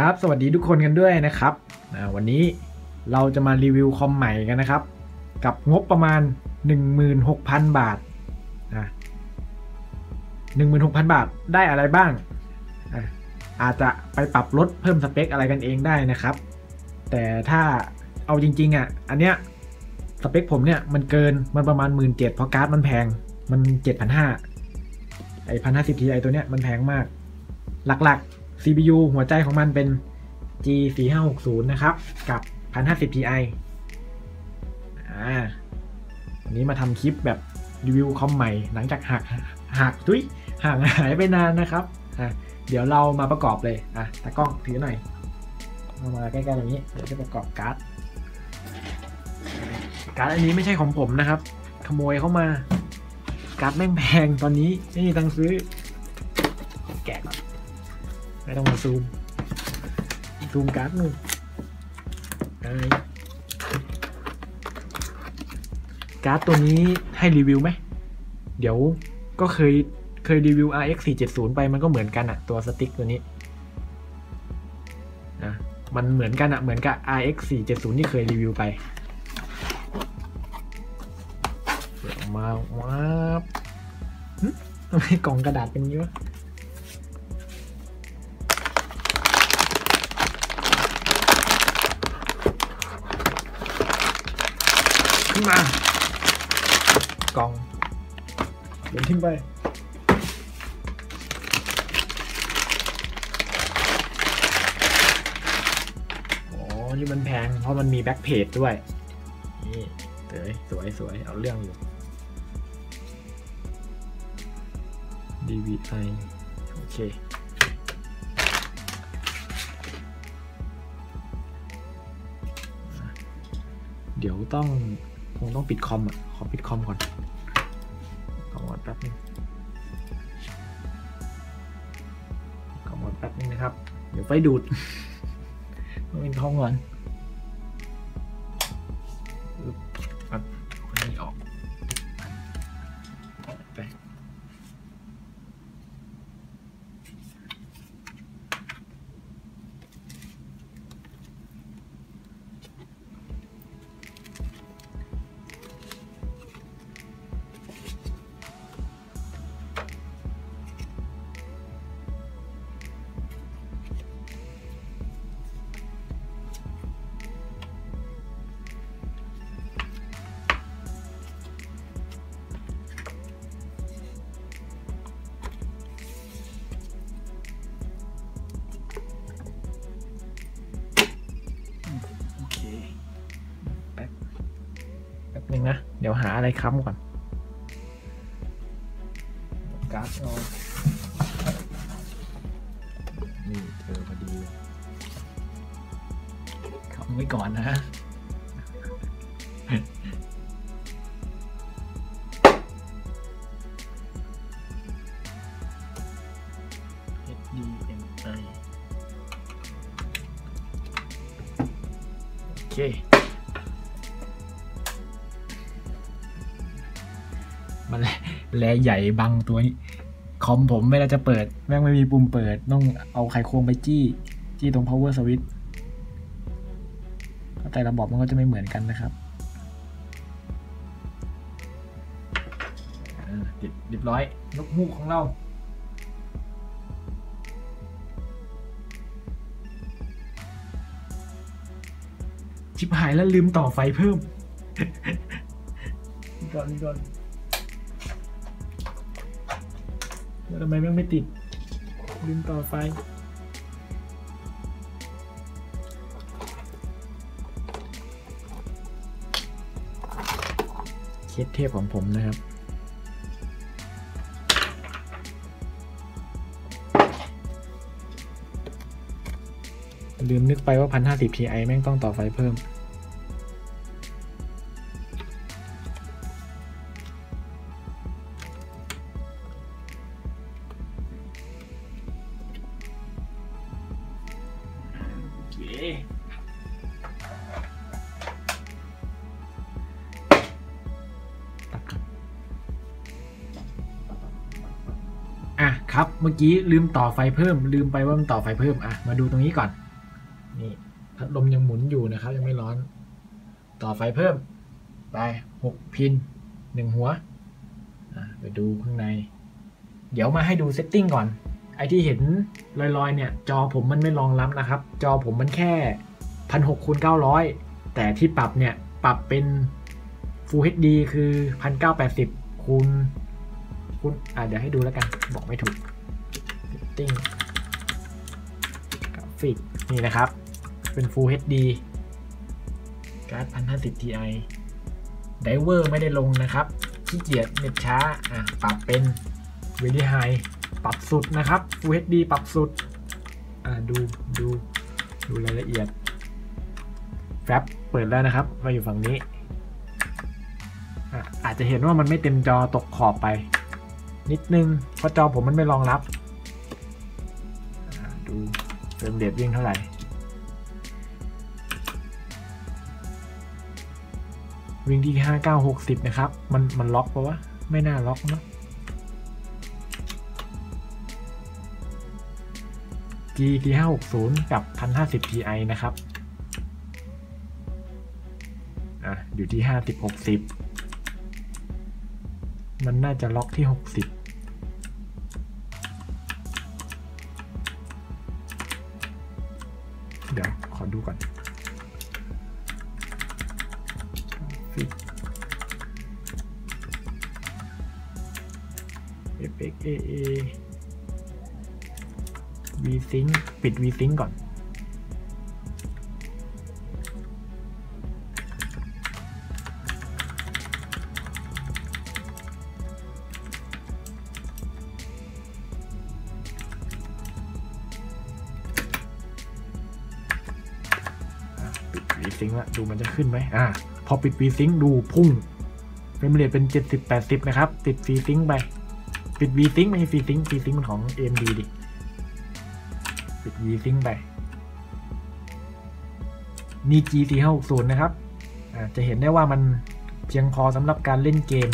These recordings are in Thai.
ครับ สวัสดีทุกคนกันด้วยนะครับ วันนี้เราจะมารีวิวคอมใหม่กันนะครับ กับงบประมาณ 16,000 บาทนะ16,000 บาทได้อะไรบ้าง อาจจะไปปรับลดเพิ่มสเปคอะไรกันเองได้นะครับ แต่ถ้าเอาจริงๆอะ อันเนี้ยสเปคผมเนี่ยมันเกินมันประมาณ 1 7 0 0 0เพราะการ์ดมันแพงมัน 7,500ไอ้1,050 Ti ตัวเนี้ยมันแพงมาก หลักๆ CPU หัวใจของมันเป็น G 4 5 6 0 นะครับ กับ 1050 Ti อ่าวันนี้มาทำคลิปแบบรีวิวคอมใหม่ หลังจากหักหักทุยห่างหายไปนานนะครับอะเดี๋ยวเรามาประกอบเลยอะตากล้องถือหน่อยเอามาใกล้ๆตรงนี้เดี๋ยวจะประกอบการ์ดการ์ดอันนี้ไม่ใช่ของผมนะครับ ขโมยเข้ามาการ์ดแม่งแพงตอนนี้ไม่มีตังค์ซื้อ แกะก่อน ไม่ต้องมาซูม ซูมการ์ดมึงไอ้การ์ดตัวนี้ให้รีวิวไหม เดี๋ยวก็เคยเคยรีวิว RX 470ไปมันก็เหมือนกันอะตัวสติ๊กตัวนี้นะมันเหมือนกันอะเหมือนกับ RX 470ที่เคยรีวิวไปมาว้าบทำไมกล่องกระดาษเป็นอย่างนี้วะ ขึ้นมากล่องเดินทิ้งไปโอ้นี่มันแพงเพราะมันมีแบ็คเพจด้วย นี่สวยสวยสวยเอาเรื่องอยู่ DVI โอเคเดี๋ยวต้อง คงต้องปิดคอมอะ ขอปิดคอมก่อนขอหมดแป๊บนึงขอหมดแป๊บนึงนะครับ เดี๋ยวไฟดูดต้องเป็นทองก่อน ป๊บนึงนะ เดี๋ยวหาอะไรค้ำก่อนการ์ดเรานี่เจอพอดีค้ำไว้ก่อนนะโอเค แลแลใหญ่บังตัวนี้คอมผมเวลาจะเปิด แม่งไม่มีปุ่มเปิด ต้องเอาไขควงไปจี้ จี้ตรง power switch แต่ระบบมันก็จะไม่เหมือนกันนะครับติดเรียบร้อยนกฮูกของเราชิบหายแล้วลืมต่อไฟเพิ่มอีก่อนอีก่อน ทำไมแม่งไม่ติดลืมต่อไฟเคสเทพของผมนะครับลืมนึกไปว่า 1050 Ti แม่งต้องต่อไฟเพิ่ม อะครับ เมื่อกี้ลืมต่อไฟเพิ่ม ลืมไปว่ามันต่อไฟเพิ่ม อะ มาดูตรงนี้ก่อน นี่พัดลมยังหมุนอยู่นะครับ ยังไม่ร้อน ต่อไฟเพิ่ม ไปหกพินหนึ่งหัวอะไปดูข้างใน เดี๋ยวมาให้ดูเซตติ้งก่อน ไอที่เห็นลอยๆเนี่ยจอผมมันไม่รองรับนะครับ จอผมมันแค่พันหกคูณเก้าร้อยแต่ที่ปรับเนี่ยปรับเป็น Full HD คือพันเก้าแปดสิบคูณคูณอะเดี๋ยวให้ดูแล้วกัน บอกไม่ถูก Setting กราฟิกนี่นะครับ เป็น Full HD การ์ด1050 Ti ไดเวอร์ไม่ได้ลงนะครับขี้เกียจเน็ตช้าอะปรับเป็น Very High ปรับสุดนะครับ Full HD ปรับสุดดูดูดูรายละเอียดแฟบเปิดแล้วนะครับ มาอยู่ฝั่งนี้อะอาจจะเห็นว่ามันไม่เต็มจอตกขอบไป นิดนึง เพราะจอผมมันไม่รองรับ ดูเฟรมเรทวิ่งเท่าไหร่วิ่งที่ 5960 นะครับ มันมันล็อกปะวะ ไม่น่าล็อกเนอะ GT 560 กับ 1050 Ti นะครับ อะ อยู่ที่ 50 60 มันน่าจะล็อกที่ 60 VSync ปิด VSync ก่อน ปิด VSync ล้วดูมันจะขึ้นไหมอ่า พอปิด VSync ดูพุ่งเฟรมเรทเป็น 70-80 นะครับ ติด VSync ไป ปิด VSync ไม่ใช่ VSync VSync มันของ AMD ดิ ปิด VSync ไปนี่ GT 560นะครับจะเห็นได้ว่ามันเพียงพอสำหรับการเล่นเกม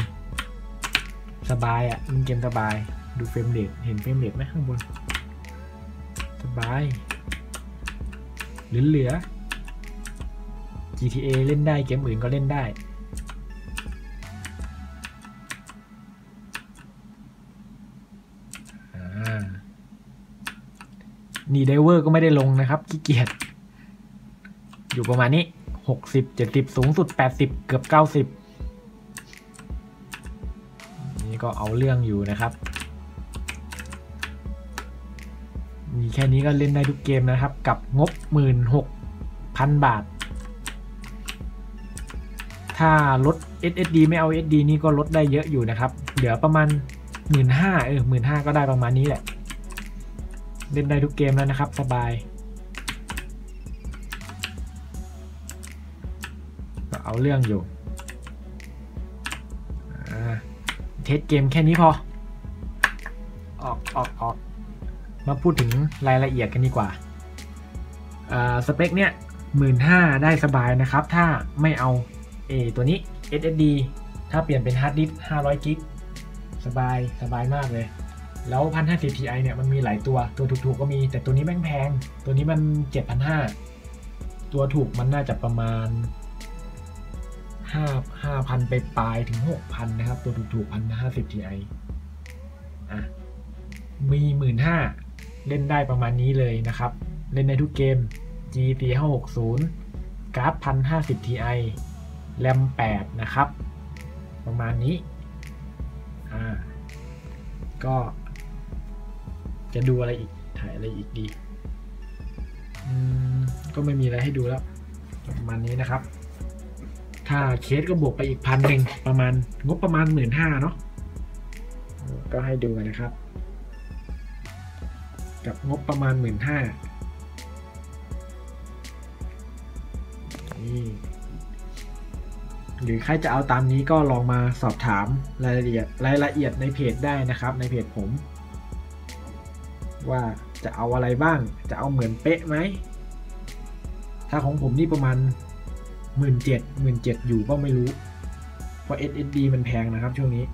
สบายอะ่ะเล่นเกมสบายดูเฟรมเรทเห็นเฟรมเรทไหมข้างบน สบายเหลือเหลือ GTA เล่นได้เกมอื่นก็เล่นได้ นี่ไดเวอร์ก็ไม่ได้ลงนะครับขี้เกียจอยู่ประมาณนี้หกสิบเจ็ดสิบสูงสุดแปดสิบเกือบเก้าสิบนี่ก็เอาเรื่องอยู่นะครับ มีแค่นี้ก็เล่นได้ทุกเกมนะครับ กับงบหมื่นหกพันบาท ถ้าลด SSD ไม่เอา SD นี่ก็ลดได้เยอะอยู่นะครับ เหลือประมาณหมื่นห้าเออหมื่นห้าก็ได้ประมาณนี้แหละ เล่นได้ทุกเกมแล้วนะครับ สบายก็เอาเรื่องอยู่เทสเกมแค่นี้พอ ออกออกออกมาพูดถึงรายละเอียดกันดีกว่าอ่าสเปคเนี่ยหมื่นห้าได้สบายนะครับ ถ้าไม่เอาเอตัวนี้ SSD ถ้าเปลี่ยนเป็นฮาร์ดดิสก์500กิกสบายสบายมากเลย แล้ว1050 Ti เนี่ยมันมีหลายตัวตัวถูกๆก็มีแต่ตัวนี้แม่งแพง ตัวนี้มัน7,500ตัวถูกมันน่าจะประมาณ5 5,000ไปปลายถึง6,000นนะครับ ตัวถูกๆ1050 Ti อะมี15,000เล่นได้ประมาณนี้เลยนะครับ เล่นในทุกเกม GT 560การ์ด1050 Ti แรม8นะครับ ประมาณนี้อ่าก็ จะดูอะไรอีก ถ่ายอะไรอีกดี ก็ไม่มีอะไรให้ดูแล้ว ประมาณนี้นะครับ ถ้าเคสก็บวกไปอีกพันหนึ่งประมาณงบประมาณหมื่นห้าเนาะ ก็ให้ดูกันนะครับ กับงบประมาณหมื่นห้านี่หรือใครจะเอาตามนี้ก็ลองมาสอบถามรายละเอียดรายละเอียดในเพจได้นะครับ ในเพจผม ว่าจะเอาอะไรบ้าง จะเอาเหมือนเป๊ะไหม ถ้าของผมนี่ประมาณ 1 7 0 0 0 1 7อยู่ก็ไม่รู้ เพราะ SSD มันแพงนะครับช่วงนี้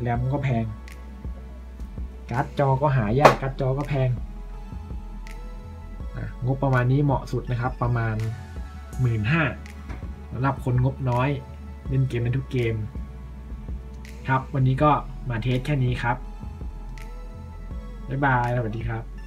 แรมก็แพง การ์ดจอก็หายาก การ์ดจอก็แพง งบประมาณนี้เหมาะสุดนะครับ ประมาณ 1 5ื่นห้าสำหรับคนงบน้อย เล่นเกมในทุกเกม ครับ วันนี้ก็มาเทสแค่นี้ครับ บ๊ายบายสวัสดีครับ